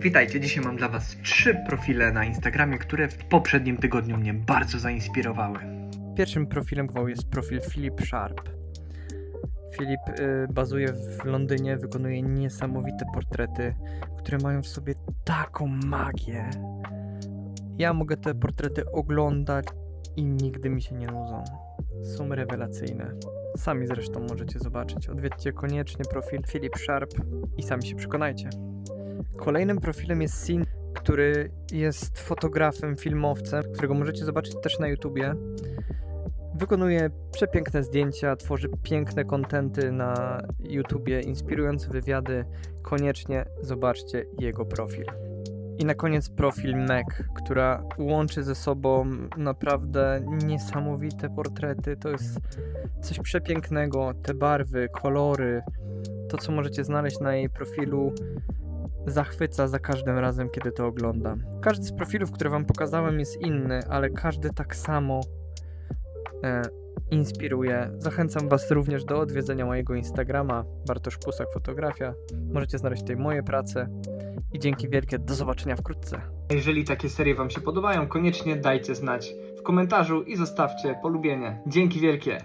Witajcie, dzisiaj mam dla Was trzy profile na Instagramie, które w poprzednim tygodniu mnie bardzo zainspirowały. Pierwszym profilem jest profil Philip Sharp. Filip y, bazuje w Londynie, wykonuje niesamowite portrety, które mają w sobie taką magię. Ja mogę te portrety oglądać i nigdy mi się nie nudzą. Są rewelacyjne. Sami zresztą możecie zobaczyć. Odwiedźcie koniecznie profil Philip Sharp i sami się przekonajcie. Kolejnym profilem jest Sin, który jest fotografem, filmowcem, którego możecie zobaczyć też na YouTubie. Wykonuje przepiękne zdjęcia, tworzy piękne kontenty na YouTubie, inspirujące wywiady. Koniecznie zobaczcie jego profil. I na koniec profil Meg, która łączy ze sobą naprawdę niesamowite portrety. To jest coś przepięknego. Te barwy, kolory, to co możecie znaleźć na jej profilu zachwyca za każdym razem, kiedy to oglądam. Każdy z profilów, które Wam pokazałem, jest inny, ale każdy tak samo e, inspiruje. Zachęcam Was również do odwiedzenia mojego Instagrama, Bartosz Pusak Fotografia. Możecie znaleźć tutaj moje prace i dzięki wielkie, do zobaczenia wkrótce. Jeżeli takie serie Wam się podobają, koniecznie dajcie znać w komentarzu i zostawcie polubienie. Dzięki wielkie.